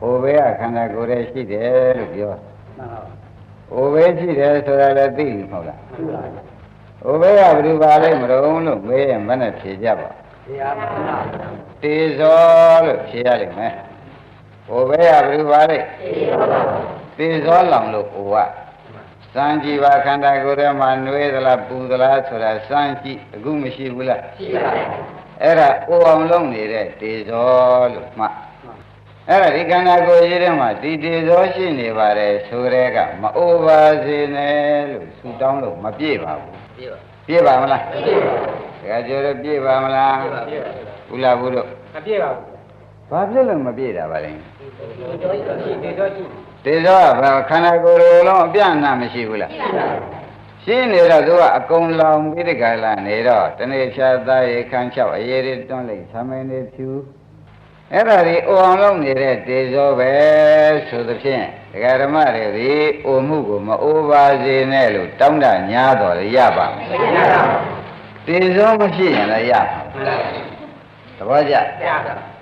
ဟိုဘေးကခန္ဓာကိုယ်ရဲ့ရှိတယ်လို့ပြောဟိုဘေးရှိတယ်ဆိုတာလည်းသိပြီမဟုတ်လားဟိုဘေးကဘယ်သူပါလိမ့်မလို့လို့မေးရင်မနဲ့ဖြေကြပါတေဇောလို့ဖြေရလိမ့်မယ်ဟိုဘေးကဘယ်သူပါလိမ့်တေဇောလောင်လို့ဟိုကစမ်းကြည့်ပါခန္ဓာကိုယ်ထဲမှာနှွေးသလားပူသလားဆိုတာစမ်းကြည့်အခုမရှိဘူးလားရှိပါတယ်အဲ့ဒါအိုအောင်လုံးနေတဲ့တေဇောလို့မှတ် အဲ့ဒါဒီခန္ဓာကိုယ်ကြီးထဲမှာဒီတေဇောရှိနေပါတယ်ဆိုတဲ့ကမအိုပါစေနဲ့လို့ဆူတောင်းလို့မပြည့်ပါဘူးပြည့်ပါမလားပြည့်ပါဘူးဒါကြောတော့ပြည့်ပါမလားပြည့်ပါဘူးလားဘူးတို့မပြည့်ပါဘူးဘာဖြစ်လို့မပြည့်တာပါလဲရှိတယ်တော့ရှိတေဇောကဘာခန္ဓာကိုယ်လိုလုံးအပြန့်အနှံ့မရှိဘူးလားရှိနေတော့သူကအကုန်လောင်ပြီးတကယ်လားနေတော့တနေ့ဖြာသားရေခန်းချောက်အရေးတွေတွန်းလိုက်သမင်းတွေဖြူ အဲ့ဒါဒီအိုအောင်လုံးနေတဲ့တေဇောပဲဆိုသဖြင့်ဒကာဓမ္မတွေဒီအိုမှုကိုမအိုပါစေနဲ့လို့တောင်းတညာတော်လည်းရပါမယ်တေဇောမရှိရင်လည်းရပါသဘောကျ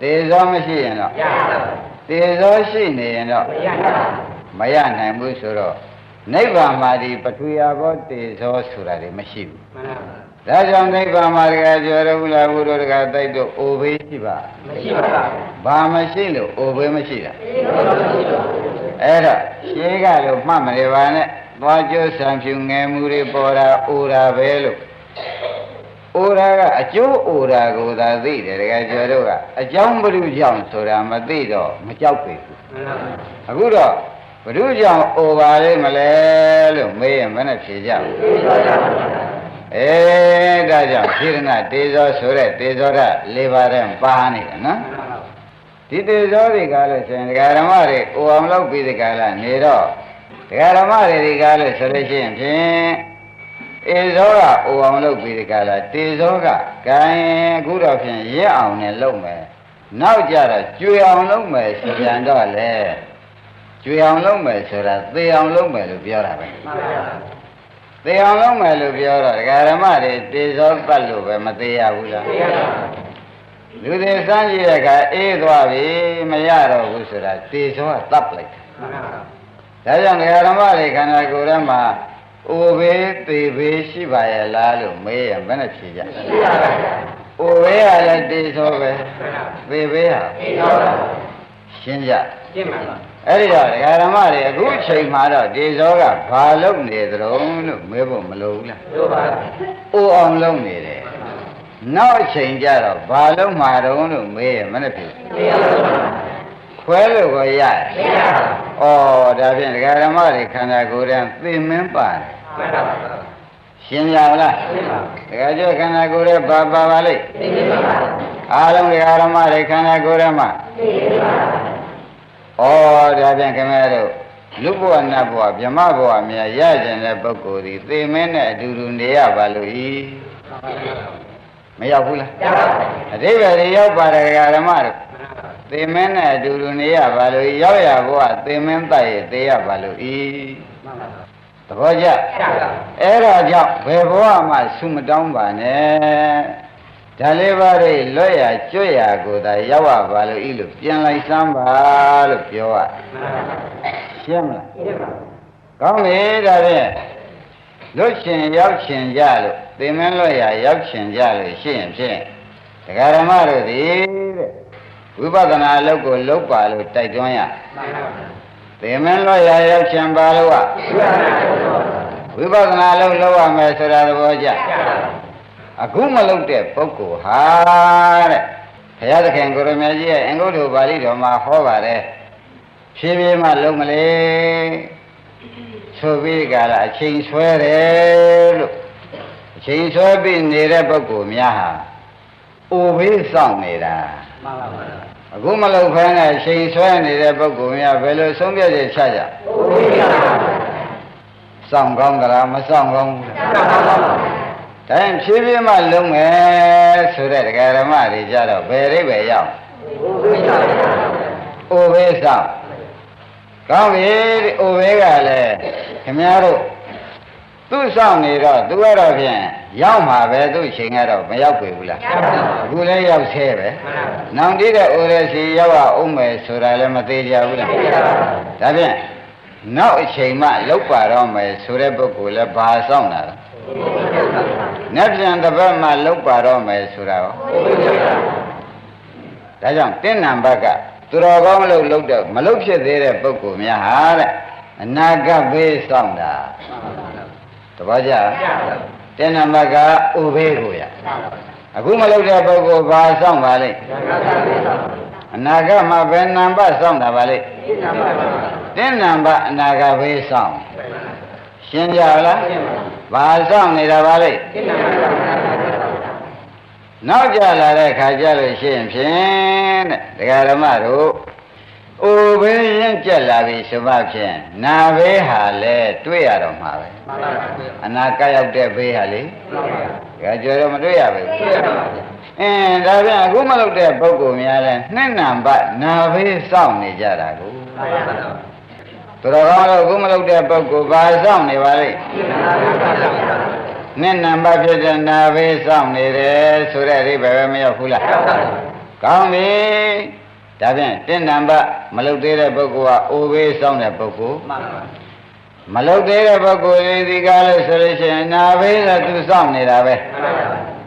တေဇောမရှိရင်တော့တေဇောရှိနေရင်တော့မရနိုင်ဘူးဆိုတော့နိဗ္ဗာန်မှာဒီပထဝီအဘောတေဇောဆိုတာတွေမရှိဘူးမှန်ပါ။ ဒါကြောင့်နိဗ္ဗာန်မှာတကယ်ကျော်ရဘူးလားဘုရားတကယ်တိုက်တော့အိုဘေးရှိပါမရှိပါဘူး။ဘာမရှိလို့အိုဘေးမရှိတာ။အဲ့တော့ရှင်းကလို့မှတ်မရပါနဲ့။သွားကျိုးဆံဖြူငယ်မှုတွေပေါ်တာအိုတာပဲလို့။အိုတာကအကျိုးအိုတာကိုသာသိတယ်တကယ်ကျော်တို့ကအကြောင်းဘုရုကြောင့်ဆိုတာမသိတော့မကြောက်ပေဘူးမှန်ပါအခုတော့ဘုရုကြောင့်အိုပါလိမ့်မလဲလို့မေးရင်မနဲ့ဖြေကြဘူး အဲဒါကြောင့်ဖြေရဏတေဇောဆိုတဲ့တေဇောရ၄ပါးတည်းပါနေတယ်နော်ဒီတေဇောတွေကလို့ဆိုရင်ဒကာဓမ္မတွေအိုအောင်လုပ်ပြီးဒီကလာနေတော့ဒကာဓမ္မတွေဒီကလို့ဆိုလို့ရှိရင်ဖြင့်ဧဇောကအိုအောင်လုပ်ပြီးဒီကလာတေဇောကဂိုင်းအခုတော့ဖြင့်ရက်အောင်နဲ့လုပ်မယ်နောက်ကြတော့ကျွေအောင်လုပ်မယ်ဆိုပြန်တော့လေကျွေအောင်လုပ်မယ်ဆိုတာသေအောင်လုပ်မယ်လို့ပြောတာပဲမှန်ပါ သေအောင်လုပ်မယ်လို့ပြောတော့ဒကာရမတွေတေဇောပတ်လို့ပဲမသေးရဘူးလားသိရပါလူတွေစမ်းကြည့်တဲ့အခါအေးသွားပြီမရတော့ဘူးဆိုတာတေဇောကတပ်လိုက်တာမှန်ပါဒါကြောင့်ဒကာရမတွေခန္ဓာကိုယ်ထဲမှာအိုဘေးသေဘေးရှိပါရဲ့လားလို့မေးရင်ဘယ်နဲ့ဖြေကြရှိပါပါအိုဘေးကလည်းတေဇောပဲသေဘေးဟာသိပါပါရှင်းကြရှင်းပါပါ အဲ့ဒီတော့ဒကာဓမ္မတွေအခုအချိန်မှာတော့ဒီဇောကဘာလုပ်နေသတုံးလို့မေးဖို့မလိုဘူးလားတို့ပါ။အိုအောင်လုပ်နေတယ်။နောက်အချိန်ကျတော့ဘာလုပ်မှာတုံးလို့မေးရင်မနဲ့ဖြစ်သိရပါပါခွဲလို့ကိုရရသိရပါပါ။ဩဒါဖြင့်ဒကာဓမ္မတွေခန္ဓာကိုယ်တည်းသိမင်းပါတယ်မှန်ပါပါ။ရှင်းကြလားရှင်းပါ။ဒကာကျော်ခန္ဓာကိုယ်တည်းဘာပါပါလိမ့်သိပါပါ။အားလုံးဒကာဓမ္မတွေခန္ဓာကိုယ်တည်းမှာသိပါပါ ဩဒါဖြင့်ခင်ဗျားတို့လူဘဝနတ်ဘဝဗြဟ္မဘဝမြတ်ရကျင်တဲ့ပုဂ္ဂိုလ်ဒီသေမင်းနဲ့အတူတူနေရပါလို့ဤမရောက်ဘူးလားရပါပါအတိပ္ပယ်တွေရောက်ပါတယ်ဓမ္မတို့သေမင်းနဲ့အတူတူနေရပါလို့ဤရောက်ရဘဝသေမင်းတိုက်ရသေရပါလို့ဤမှန်ပါပါသဘောကျရပါပါအဲ့ဒါကြောင့်ဘယ်ဘဝမှဆုမတောင်းပါနဲ့ ဒါလေးပါးတွေလွတ်ရကျွတ်ရကိုသာရောက်ရပါလို့ဤလို့ပြန်လိုက်စမ်းပါလို့ပြောရမှန်ပါပါရှင်းမလားရှင်းပါကောင်းပြီဒါဖြင့်လွတ်ရှင်ရောက်ရှင်ကြလို့သင်မင်းလွတ်ရရောက်ရှင်ကြလို့ရှိရင်ဖြင့်ဒကာဓမ္မတို့သည်တဲ့ဝိပဿနာအလုပ်ကိုလုပ်ပါလို့တိုက်တွန်းရမှန်ပါပါသင်မင်းလွတ်ရရောက်ရှင်ပါလို့ကဝိပဿနာကိုဝိပဿနာအလုပ်လုပ်ရမယ်ဆိုတာသဘောကျရပါပါ အခုမလုပ်တဲ့ပုဂ္ဂိုလ်ဟာတဲ့ဘုရားသခင်ကိုရမကြီးရဲ့အင်္ဂုတ္တပါဠိတော်မှာဟောပါတယ်ဖြည်းဖြည်းမှလုံးမလေဆိုပြီးကြလားအချိန်ဆွဲတယ်လို့အချိန်ဆွဲပြီးနေတဲ့ပုဂ္ဂိုလ်များဟာအိုဘေးစောင့်နေတာမှန်ပါပါအခုမလုပ်ဖဲနဲ့အချိန်ဆွဲနေတဲ့ပုဂ္ဂိုလ်များဘယ်လိုဆုံးဖြတ်ချက်ချကြဝိပဿနာစောင့်ကောင်းကြလားမစောင့်ကောင်းဘူးလားမှန်ပါပါ ဒါရင်ဖြည်းဖြည်းမှလုံးမယ်ဆိုတဲ့ဒကာဓမ္မတွေကြတော့ဘယ်အိဗယ်ရောက်ဝိပဿနာအိုဘေးဆောင်ကောင်းပြီဒီအိုဘေးကလည်းခင်ဗျားတို့သူ့ဆောင်နေတော့သူကတော့ဖြင့်ရောက်မှာပဲသူ့ချိန်ကတော့မရောက်ပြီဘူးလားအခုလည်းရောက်သေးပဲနောင်တည်းတဲ့အိုရစီရောက်အောင်မယ်ဆိုတာလည်းမသေးကြဘူးလားဒါဖြင့်နောက်အချိန်မှလောက်ပါတော့မယ်ဆိုတဲ့ပုဂ္ဂိုလ်လည်းဘာဆောင်တာလဲ နက်ပြန်တစ်ပတ်မှလောက်ပါတော့မယ်ဆိုတာရောဒါကြောင့်တင်းနံဘက်ကသူတော်ကောင်းမလို့လောက်တော့မလောက်ဖြစ်သေးတဲ့ပုဂ္ဂိုလ်များဟာတဲ့အနာဂတ်ဘေးဆောင်တာတပည့်ကြတင်းနံဘက်ကဥဘေးကိုရအခုမလောက်တဲ့ပုဂ္ဂိုလ်ဘာဆောင်ပါလိမ့်အနာဂတ်မှာဘယ်နံပါတ်ဆောင်တာပါလိမ့်တင်းနံပါတ်အနာဂတ်ဘေးဆောင် ရှင်းကြလားဘာဆောင်နေတာပါလိမ့်နောက်ကြလာတဲ့ခါကြလို့ရှိရင်ဖြင့်တဲ့ဒကာဓမ္မတို့အိုဘေးရင်ကြက်လာပြီဆိုမှဖြင့်နာဘေးဟာလဲတွေ့ရတော့မှာပဲအနာကရောက်တဲ့ဘေးဟာလေဒါကြောတော့မတွေ့ရပါဘူးအင်းဒါပြန်အခုမလုပ်တဲ့ပုဂ္ဂိုလ်များလဲနှစ်နံပါတ်နာဘေးစောင့်နေကြတာကို သူတော်ကောင်းလို့အခုမလုပ်တဲ့ပုဂ္ဂိုလ်ဘာစောင့်နေပါလိမ့်နှစ်နံပါတ်ဖြစ်တဲ့နာဘေးစောင့်နေတယ်ဆိုတဲ့အိဗယ်ပဲမရောက်ဘူးလားကောင်းပြီဒါဖြင့်တစ်နံပါတ်မလုပ်သေးတဲ့ပုဂ္ဂိုလ်ကအိုဘေးစောင့်တဲ့ပုဂ္ဂိုလ်မလုပ်သေးတဲ့ပုဂ္ဂိုလ်ဒီကားလို့ဆိုလို့ရှိရင်နာဘေးကသူစောင့်နေတာပဲ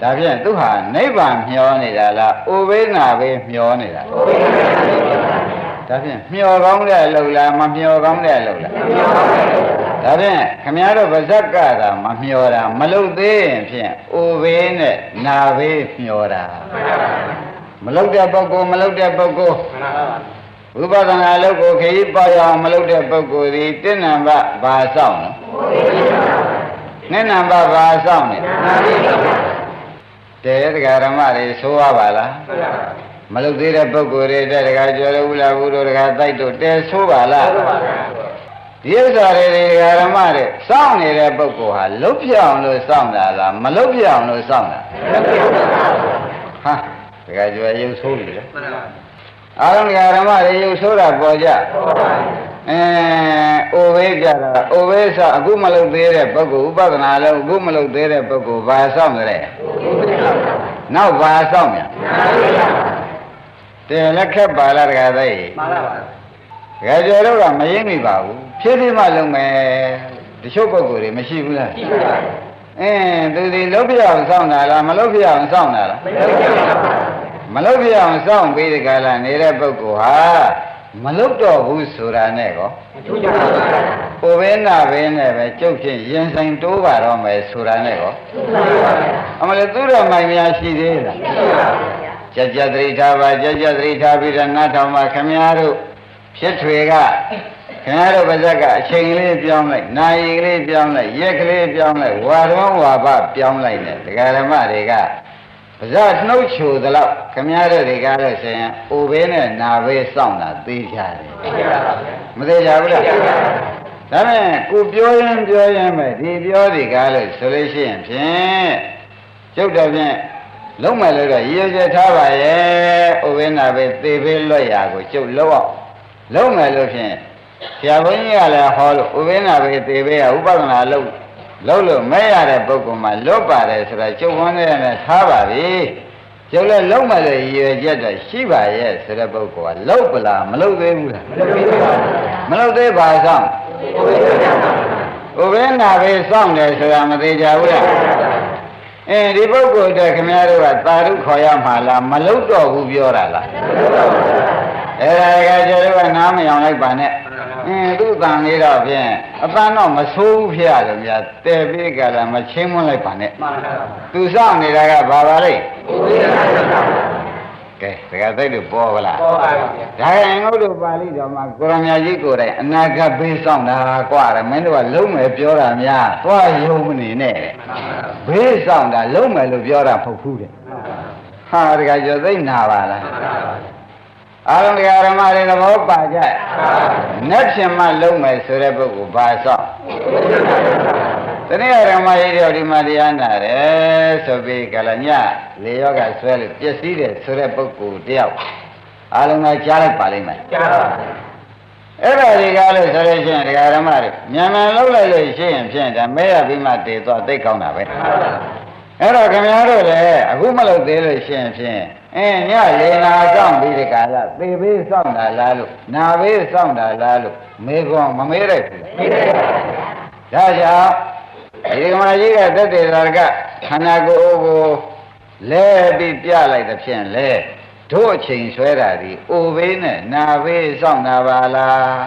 ဒါဖြင့်သူဟာနိဗ္ဗာန်မျောနေတာလားအိုဘေးနာဘေးမျောနေတာလား ဒါဖြင့်မျောကောင်းတဲ့အလုပ်လားမမျောကောင်းတဲ့အလုပ်လားဒါဖြင့်ခမည်းတော်ဗဇက်ကသာမမျောတာမလုပ်သေးရင်ဖြင့်အိုဘေးနဲ့နာဘေးမျောတာမလုပ်တဲ့ပုဂ္ဂိုလ်မလုပ်တဲ့ပုဂ္ဂိုလ်ဝိပဿနာလုပ်ကိုခရီးပေါ်ရအောင်မလုပ်တဲ့ပုဂ္ဂိုလ်ဒီတဏ္ဏဘဘာဆောင်လဲနိဏ္ဏဘဘာဆောင်လဲတဲတရားဓမ္မတွေဆိုရပါလား မလုပ်သေးတဲ့ပုဂ္ဂိုလ်တွေတဲ့တခါကျော်လို့ဘူးလားဘူးတို့တခါတိုက်တို့တဲဆိုပါလားဒီဥစ္စာတွေဒီဓမ္မတွေစောင့်နေတဲ့ပုဂ္ဂိုလ်ဟာလုတ်ပြအောင်လို့စောင့်တာလားမလုတ်ပြအောင်လို့စောင့်တာဟာတခါကျော်ရုပ်ဆိုးပြီလေအားလုံးဓမ္မတွေရုပ်ဆိုးတာပေါ်ကြအဲအိုဝေးကြတာအိုဝေးဆိုအခုမလုတ်သေးတဲ့ပုဂ္ဂိုလ်ဥပဒနာလုံးအခုမလုတ်သေးတဲ့ပုဂ္ဂိုလ်ဘာစောင့်ကြလဲနောက်ဘာစောင့်မြန် တယ်လက်ခက်ပါလားတခါသိမှန်ပါပါငယ်ကျော်တို့ကမရင်းမိပါဘူးဖြည်းဖြည်းမှလုံးမယ်တချို့ပုဂ္ဂိုလ်တွေမရှိဘူးလားရှိပါဘူးအင်းသူဒီလုတ်ပြအောင်စောင့်တာလားမလုတ်ပြအောင်စောင့်တာလားမလုတ်ပြအောင်စောင့်ပြီးဒီကလာနေတဲ့ပုဂ္ဂိုလ်ဟာမလုတ်တော့ဘူးဆိုတာနဲ့ကောကိုပဲနာပဲနဲ့ပဲကျုပ်ဖြင့်ရင်ဆိုင်တိုးပါတော့မယ်ဆိုတာနဲ့ကောအမလေးသူတော်မိုင်များရှိသေးလား ကြကြသတိထားပါကြကြသတိထားပြီးတော့နားထောင်ပါခမည်းတော်ဖြစ်ထွေကခင်ဗျားတို့ပါဇက်ကအချိန်ကလေးပြောင်းလိုက်နာရီကလေးပြောင်းလိုက်ရက်ကလေးပြောင်းလိုက်ဝါတော်ဝါပပြောင်းလိုက်တယ်ဒကာဓမ္မတွေကပါဇက်နှုတ်ချိုသလောက်ခင်ဗျားတို့တွေကားလို့ဆိုရင်အိုဘေးနဲ့နာဘေးစောင့်တာသိကြတယ်မသိကြဘူးလားဒါနဲ့ကိုပြောရင်ပြောရင်ပဲဒီပြောဒီကားလို့ဆိုလို့ရှိရင်ဖြင့်ကျုပ်တော့ဖြင့် လုံးမယ်လို့တော့ရည်ရွယ်ထားပါရဲ့အိုဘေးနာဘေးသေဘေးလွတ်ရာကိုကျုပ်လောက်အောင်လုံးမယ်လို့ဖြင့်ဆရာဘုန်းကြီးကလည်းဟောလို့ဥပိ္ပနာဘေသေဘေကဥပဒနာလုံးလုံးလို့မဲ့ရတဲ့ပုဂ္ဂိုလ်မှာလွတ်ပါတယ်ဆိုတာကျုပ်ဝန်းနေနဲ့ထားပါပြီကျုပ်လည်းလုံးမယ်လို့ရည်ရွယ်ချက်တော့ရှိပါရဲ့ဆိုတဲ့ပုဂ္ဂိုလ်ကလုံးပလားမလုံးသေးဘူးလားမလုံးသေးပါဆောင်ဥပိ္ပနာဘေစောင့်တယ်ဆိုတာမသေးကြဘူးလား အဲဒီပုဂ္ဂိုလ်တဲ့ခင်ဗျားတို့ကသာဓုခေါ်ရမှာလားမလုံးတော့ဘူးပြောတာလားအဲ့ဒါကကျတော့နားမယောင်လိုက်ပါနဲ့အင်းသူ့တန်လေးတော့ဖြင့်အပန်းတော့မဆိုးဘူးဖျားတယ်ဗျာတဲ့ပြီးကြတာမချင်းမွန်းလိုက်ပါနဲ့မှန်ပါပါသူစောင့်နေတာကဘာပါလဲ ကဲဒကာသိတို့ပေါ်ပါလားပေါ်ပါပါဗျာဒါရင်ငုတ်တို့ပါဠိတော်မှာကိုရမကြီးကိုယ်တိုင်အနာဂတ်ဘေးဆောင်တာကွာတယ်မင်းတို့ကလုံးမယ်ပြောတာများသွားယုံမနေနဲ့ဘေးဆောင်တာလုံးမယ်လို့ပြောတာမဟုတ်ဘူးတဲ့ဟာဒကာကျော်သိနာပါလားအာရုံတရားဓမ္မတွေသဘောပါကြ။နတ်ရှင်မလုံးမယ်ဆိုတဲ့ပုဂ္ဂိုလ်ဘာဆောင် တနည်းဓမ္မရေးတော့ဒီမှာတရားနာတယ်ဆိုပြီးကလညလေယောဂဆွဲလို့ပျက်စီးတယ်ဆိုတဲ့ပုဂ္ဂိုလ်တယောက်အာရုံကကြားလိုက်ပါလိမ့်မယ်။ကြားပါပါ။အဲ့ဒါဒီကားလို့ဆိုလို့ရှိရင်ဒကာဓမ္မတွေမြန်မြန်လှုပ်လိုက်လို့ရှိရင်ဖြင့်ဒါမဲရပြီးမှတည်သွားသိကောင်းတာပဲ။အဲ့တော့ခင်ဗျားတို့လည်းအခုမလုပ်သေးလို့ရှင်းဖြင့်အင်းညလေနာဆောင်ပြီးဒီကလာသေဘေးဆောင်တာလားလို့နာဘေးဆောင်တာလားလို့မေခွန်မမေးလိုက်ဘူးလားမေးတယ်ပါဗျာဒါကြောင့် ဒီကမာကြီးကတက်တေသာကခန္ဓာကိုယ်ကိုလဲပြီးပြလိုက်တဲ့ဖြင့်လဲတို့အချိန်ဆွဲတာဒီအိုဘေးနဲ့နာဘေးစောင့်တာပါလား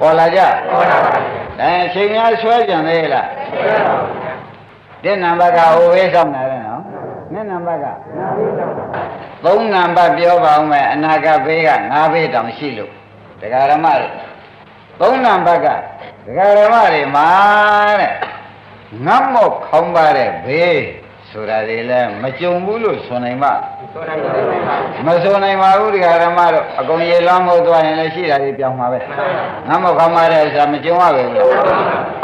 ပေါ်လာကြဟုတ်ပါပါဗျာအဲအချိန်များဆွဲကြံသေးလားဆွဲပါပါဗျာတဲ့နံပါတ်ကအိုဘေးစောင့်တာလေနော်နှစ်နံပါတ်ကနာပြီးတော့သုံးနံပါတ်ပြောပါဦးမယ်အနာဂတ်ဘေးကငါးဘေးတောင်ရှိလို့တရားဓမ္မတွေ သုံးနံပါတ်ကတရားဓမ္မတွေမှာတဲ့ငတ်မော့ခေါင်းပါတဲ့ဘေးဆိုတာတွေလည်းမကြုံဘူးလို့ဆိုနိုင်ပါဆွဲနိုင်တယ်ပါမဆိုနိုင်ပါဘူးတရားဓမ္မတို့အကုန်ရေလွှမ်းမိုးသွားရင်လည်းရှိတာတွေပြောင်းမှာပဲငတ်မော့ခေါင်းပါတဲ့ဆိုတာမကြုံရဘူးလား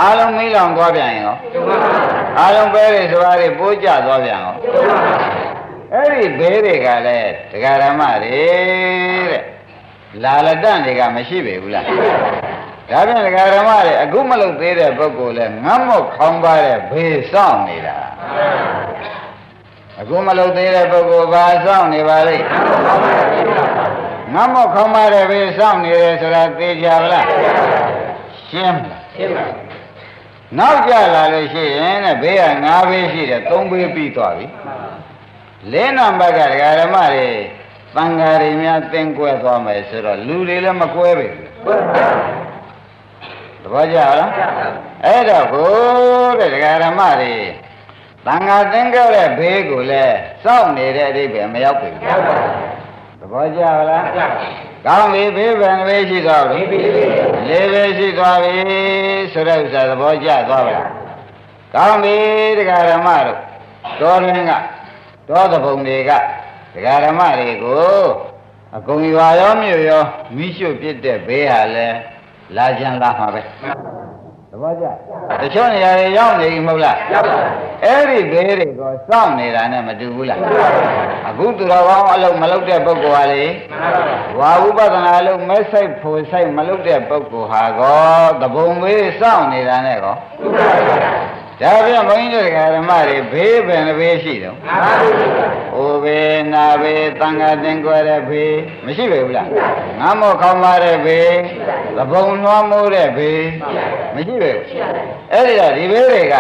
အားလုံးမိလောင်သွားပြန်ရင်ရောကျုံပါပါအားလုံးပဲတွေဆိုတာတွေပိုးကြသွားပြန်ရောကျုံပါပါအဲ့ဒီဘေးတွေကလည်းတရားဓမ္မတွေတဲ့လာလတန့်တွေကမရှိပေဘူးလား ဒါဖြင့်တရားဓမ္မတွေအခုမလုပ်သေးတဲ့ပုဂ္ဂိုလ်လဲငတ်မော့ခေါင်းပါတဲ့ဘေးစောင့်နေတာအခုမလုပ်သေးတဲ့ပုဂ္ဂိုလ်ဘာစောင့်နေပါလိမ့်ငတ်မော့ခေါင်းပါတဲ့ဘေးစောင့်နေတယ်ဆိုတာသိကြပါလားရှင်းမလားရှင်းပါနောက်ကြလာလို့ရှိရင်တဲ့ဘေးက၅ဘေးရှိတယ်၃ဘေးပြီးသွားပြီလဲနံပါတ်ကဒကာဓမ္မတွေတန်ဃာတွေများသင်ကွဲသွားမယ်ဆိုတော့လူတွေလည်းမကွဲပဲဘူးဘုရား သဘောကျလားအဲ့တော့ဘုတဲ့ဒကာဓမ္မတွေတန်ဃာသင်ကြတဲ့ဘေးကိုလည်းစောင့်နေတဲ့အဓိပ္ပာယ်မရောက်ပြီရောက်ပါသဘောကျလားရောက်ပါကောင်းပြီဘေးပဲဘေးရှိသွားပြီလေးဘေးရှိသွားပြီဆိုတဲ့ဥစ္စာသဘောကျသွားပါလားကောင်းပြီဒကာဓမ္မတို့တော်ရင်းကတောသဘုံတွေကဒကာဓမ္မတွေကိုအကုန်ရွာရောမြို့ရောမိရှုပြစ်တဲ့ဘေးဟာလဲ လာကြံလာမှာပဲသဘောကျတချို့နေရာတွေရောက်နေပြီမဟုတ်လားရောက်ပါအဲ့ဒီဘေးတွေကိုစောင့်နေတာနဲ့မတူဘူးလားအခုသူတော်ကောင်းအလုံးမလုပ်တဲ့ပုဂ္ဂိုလ်ဟာလေမှန်ပါပါဝါဝိပဿနာလို့မဲဆိုင်ဖို့ဆိုင်မလုပ်တဲ့ပုဂ္ဂိုလ်ဟာကောတဘုံဘေးစောင့်နေတာနဲ့ကောဘုရားပါ ဒါပြန်ဘုန်းကြီးတို့ဓမ္မတွေဘေးပင်ဘေးရှိတော့နာပါဘူး။အိုဘေးနာဘေးတန်ခါတင်ကွယ်တဲ့ဘေးမရှိပေဘူးလား။ငါမောခေါင်းပါတဲ့ဘေးသဘုံလွှမ်းမိုးတဲ့ဘေးမရှိပေဘူး။အဲ့ဒီတော့ဒီဘေးတွေက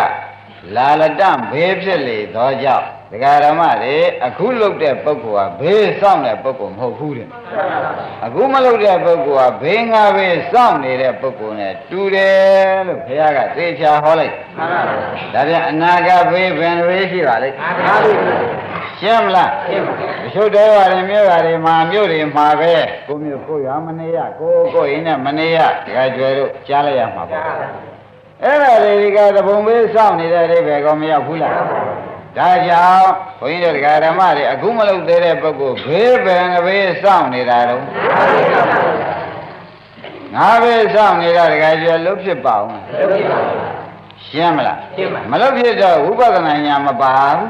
လာလတန့်ဘေးဖြစ်လေသောကြောင့် ဒကာဓမ္မတွေအခုလုတ်တဲ့ပုဂ္ဂိုလ်ဟာဘေးစောင့်တဲ့ပုဂ္ဂိုလ်မဟုတ်ဘူးတဲ့။အခုမလုတ်တဲ့ပုဂ္ဂိုလ်ဟာဘေးငါဘေးစောင့်နေတဲ့ပုဂ္ဂိုလ်နဲ့တူတယ်လို့ဘုရားကသေချာဟောလိုက်မှန်ပါပါ။ဒါပြန်အနာဂတ်ဘေးဘယ်ဘေးရှိပါလိမ့်နာပါဘူး။ရှင်းမလားရှင်းပါ။တချို့တဲပါတယ်မြို့ရတယ်မှာမြို့တွေမှာပဲကိုမျိုးကိုရွာမနေရကိုကိုရင်းနဲ့မနေရဒကာကျွယ်တို့ကြားလိုက်ရမှာပေါ့။အဲ့ဒါတွေကသဘုံဘေးစောင့်နေတဲ့အိဗယ်ကောမရောက်ဘူးလား။ ဒါကြောင့်ဘုန်းကြီးတို့ဒကာဓမ္မတွေအခုမလုပ်သေးတဲ့ပုဂ္ဂိုလ်ဘေးဘယ်နှဘေးစောင့်နေတာတော့ငါဘေးစောင့်နေတာဒကာကျွယ်လွတ်ဖြစ်ပါအောင်လုပ်ပြပါရှင်းမလားရှင်းပါမလွတ်ဖြစ်တော့ဝိပဿနာဉာဏ်မပါဘူး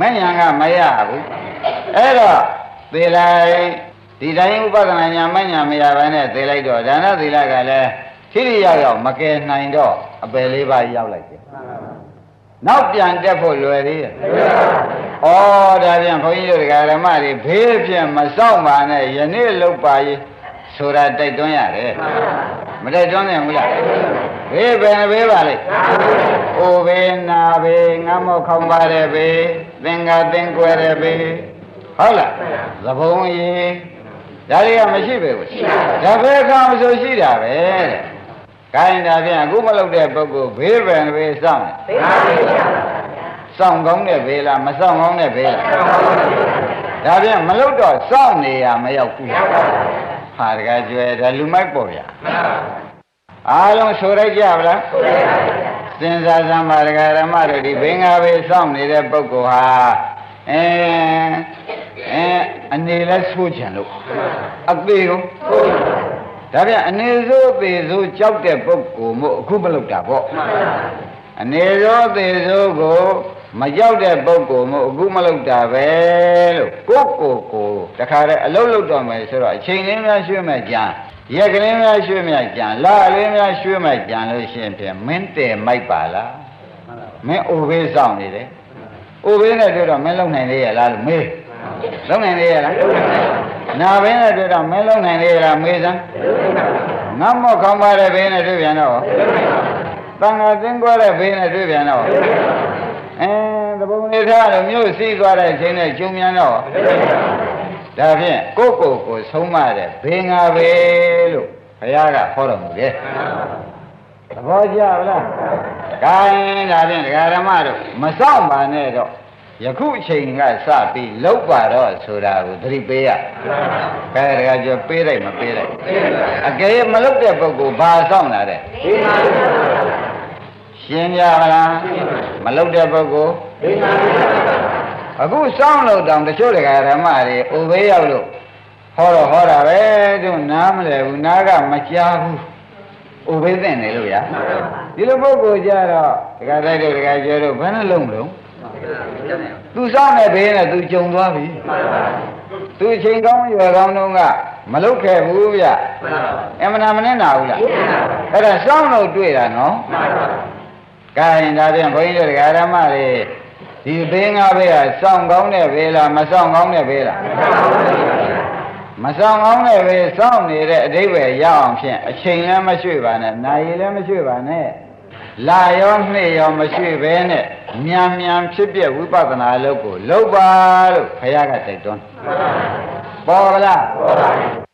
မဉ္ဇဏ်ကမရဘူးအဲ့တော့သေလိုက်ဒီတိုင်းဥပဒနာညာမဉ္ဇဏ်မရဘဲနဲ့သေလိုက်တော့ဒါနသီလကလည်းထိရိရောက်ရောက်မကယ်နိုင်တော့အပယ်လေးပါးရောက်လိုက်တယ် နောက်ပြန်တက်ဖို့လွယ်သေးရဲ့ဩဒါပြန်ဘုန်းကြီးတို့ဓမ္မတွေဘေးဖြင့်မစောင့်ပါနဲ့ယနေ့လုတ်ပါရေးဆိုတာတိုက်တွန်းရတယ်မတိုက်တွန်းနိုင်ဘူးလားဘေးပဲဘေးပါလိမ့်။အိုဘေးနာဘေးငမောက်ခေါင်းပါတဲ့ဘေးသင်္ကာသင်္ကွယ်တဲ့ဘေးဟုတ်လား။သဘုံကြီးဒါတွေကမရှိပဲဘူး။ဒါပဲကမဆိုရှိတာပဲတဲ့။ ကိုင်းဒါဖြင့်အခုမလုပ်တဲ့ပုဂ္ဂိုလ်ဘေးပဲဘေးစောင့်တယ်သိပါဘူး။စောင့်ကောင်းတဲ့ဘေးလားမစောင့်ကောင်းတဲ့ဘေးလား။ဒါဖြင့်မလုပ်တော့စောင့်နေရမရောက်ဘူး။ဟာတကယ်ကျွဲဒါလူမိုက်ပေါ့ဗျာမှန်ပါ။အားလုံးဆိုရိုက်ကြပါလားဘူးသိပါဘူးစဉ်းစားစမ်းပါဒကာရမတို့ဒီဘင်္ဂါဘေးစောင့်နေတဲ့ပုဂ္ဂိုလ်ဟာအဲအဲအနေလဲဆိုးချင်လို့အသေးကို ဒါပြန်အနေဆိုးအသေးဆိုးကြောက်တဲ့ပုဂ္ဂိုလ်မို့အခုမလုပ်တာပေါ့အနေဆိုးအသေးဆိုးကိုမကြောက်တဲ့ပုဂ္ဂိုလ်မို့အခုမလုပ်တာပဲလို့ကိုယ့်ကိုယ်ကိုတခါတည်းအလုံးလုံးတော့မယ်ဆိုတော့အချိန်လေးများရွှေ့မဲ့ကြံရက်ကလေးများရွှေ့မဲ့ကြံလာလေးများရွှေ့မဲ့ကြံလို့ရှိရင်ဖြင့်မင်းတယ်မိုက်ပါလားမင်းအိုဘေးဆောင်နေတယ်ဥဘေးနဲ့တွေ့တော့မင်းလုံနိုင်သေးရလားလို့မေး လုံနိုင်သေးရလားနာဘင်းနဲ့တွေ့တော့မင်းလုံနိုင်သေးရလားမေးစမ်းငတ်မော့ခေါင်းပါတဲ့ဘေးနဲ့တွေ့ပြန်တော့တန်ဃာသင်္ကွာတဲ့ဘေးနဲ့တွေ့ပြန်တော့အဲသဘုံလေးထားလို့မြို့စီးသွားတဲ့အချိန်နဲ့ကျုံမြန်တော့ဒါဖြင့်ကိုယ့်ကိုယ်ကိုဆုံးမတဲ့ဘေးငါပဲလို့ဘုရားကဟောတော်မူတယ်သဘောကျဗလား။ကိုင်းဒါဖြင့်ဒကာရမတို့မစောင့်ပါနဲ့တော့ ယခုအချိန်ကစပြီးလောက်ပါတော့ဆိုတာကိုသတိပေးရ။ခဲဒကာကျော်ပေးလိုက်မပေးလိုက်။အကယ်မလောက်တဲ့ပုဂ္ဂိုလ်ဘာစောင့်လာတဲ့ရှင်းကြပါလား။မလောက်တဲ့ပုဂ္ဂိုလ်အခုစောင့်လို့တောင်တချို့ဒကာရမတွေအိုဘေးရောက်လို့ဟောတော့ဟောတာပဲသူနားမလဲဘူးနားကမကြားဘူးဥပိသင့်နေလို့ရဒီလိုပုဂ္ဂိုလ်ကြတော့ဒကာတိုက်တို့ဒကာကျော်တို့ဘယ်နှလုံးမလုံး သူစောင့်နေဘေးနဲ့သူကြုံသွားပြီသူအချိန်ကောင်းရွယ်ကောင်းတုန်းကမလုတ်ခဲ့ဘူးဗျအမှန်တမနဲ့နာဘူးလားအဲ့ဒါစောင့်လို့တွေ့တာနော်ကဲဒါဖြင့်ဘုန်းကြီးတို့ဒကာဓမ္မတွေဒီဘေးငါဘေးကစောင့်ကောင်းတဲ့ဘေးလားမစောင့်ကောင်းတဲ့ဘေးလားမဆောင်ကောင်းတဲ့ပဲစောင့်နေတဲ့အတိပ္ပယ်ရအောင်ဖြင့်အချိန်လည်းမရွှေ့ပါနဲ့နာရီလည်းမရွှေ့ပါနဲ့ လာရောနှစ်ရောမရွှေ့ဘဲနဲ့မြန်မြန်ဖြစ်ပြဝိပဿနာလုပ်ကိုလုပ်ပါလို့ဘုရားကတိုက်တွန်းပေါ်ပါလားပေါ်ပါ